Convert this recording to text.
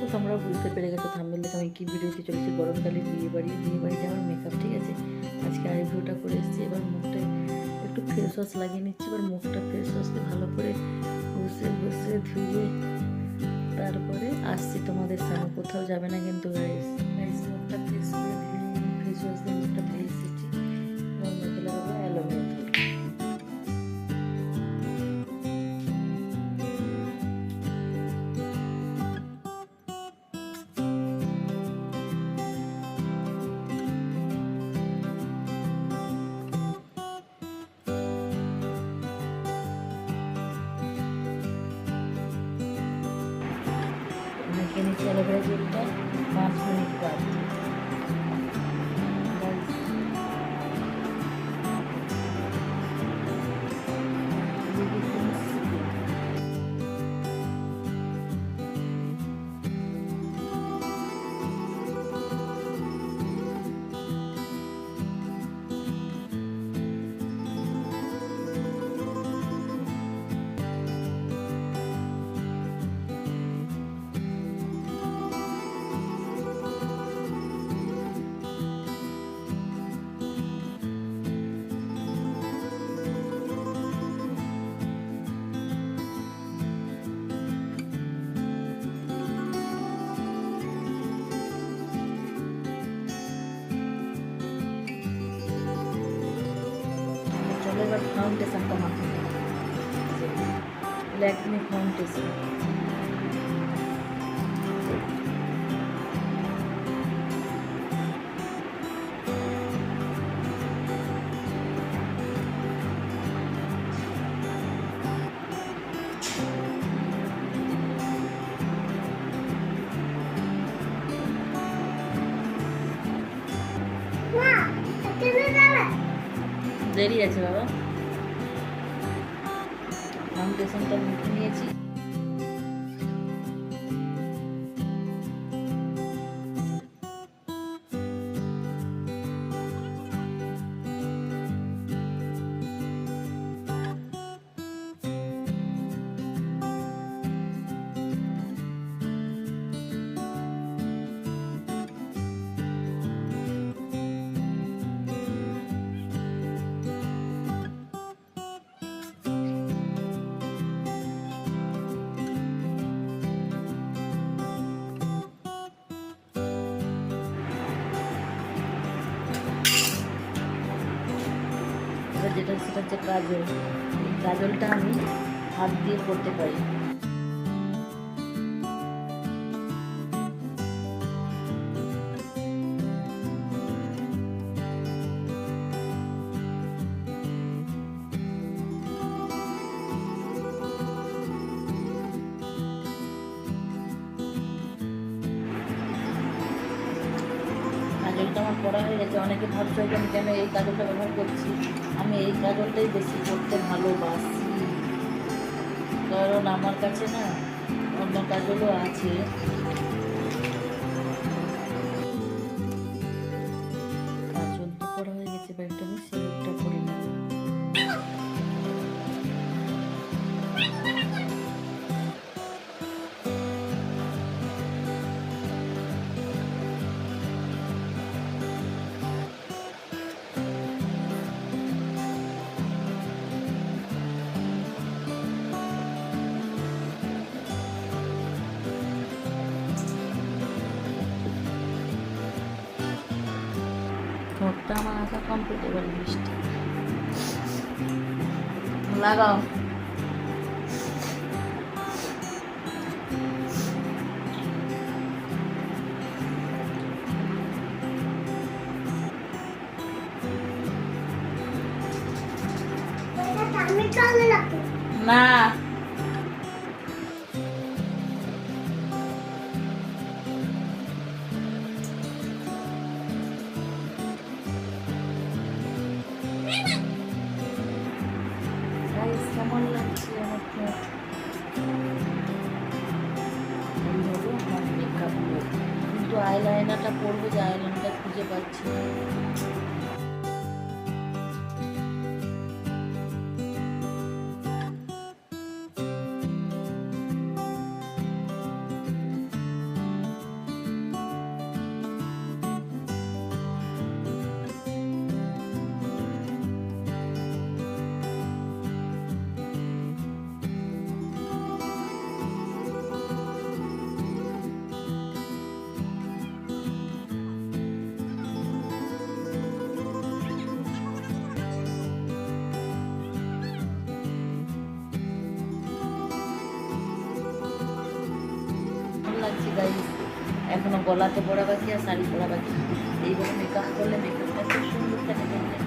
তো তোমরা বুঝতে পেরে গেছো থামবেল দেখে আমি কী ভিডিওতে চলেছি, গরমকালে বিয়ে বাড়ি, বিয়ে বাড়িতে আমার মেকআপ ঠিক আছে? আজকে আই ভিউটা করে এসেছি, এবার মুখটা একটু ফেস ওয়াশ লাগিয়ে নিচ্ছি, এবার মুখটা ফেস ওয়াশকে ভালো করে ঘষে ঘষে ধুয়ে তারপরে আসছি তোমাদের সামনে, কোথাও যাবে না কিন্তু গাইস নিচ্ছি অ্যালোভেরা জেলটা পাঁচ মিনিট বাদ ফাউন্ডেশনটা মাখা ল্যাকমি ফাউন্ডেশন দেরি আছে বাবা। ফাউন্ডেশনটা মুখে নিয়েছি। যেটা সেটা হচ্ছে কাজল কাজলটা আমি হাত দিয়ে করতে পারি। কাজলটা আমার পড়া হয়ে গেছে। অনেকে ভাবছে যে আমি কেন এই কাজলটা ব্যবহার করছি? আমি এই কাজলটাই বেশি করতে ভালোবাসি। কারণ আমার কাছে না অন্য কাজলও আছে। কাজল তো পড়া হয়ে গেছে ব্যাগটা আমি ঠোঁটটা আমার আসা কমপ্লিট এবার মিষ্টি লাগাও। না। কেমন লাগছে আমার ঠোঁট এই হলো আমার মেকআপ কিন্তু আইলাইনারটা পরবো যে আইলাইনারটা খুঁজে পাচ্ছি না গাইস এখনও গলাতে পড়া বাকি আর শাড়ি পড়া বাকি। এইভাবে মেকআপ করলে মেকআপটা খুব সুন্দর থাকে।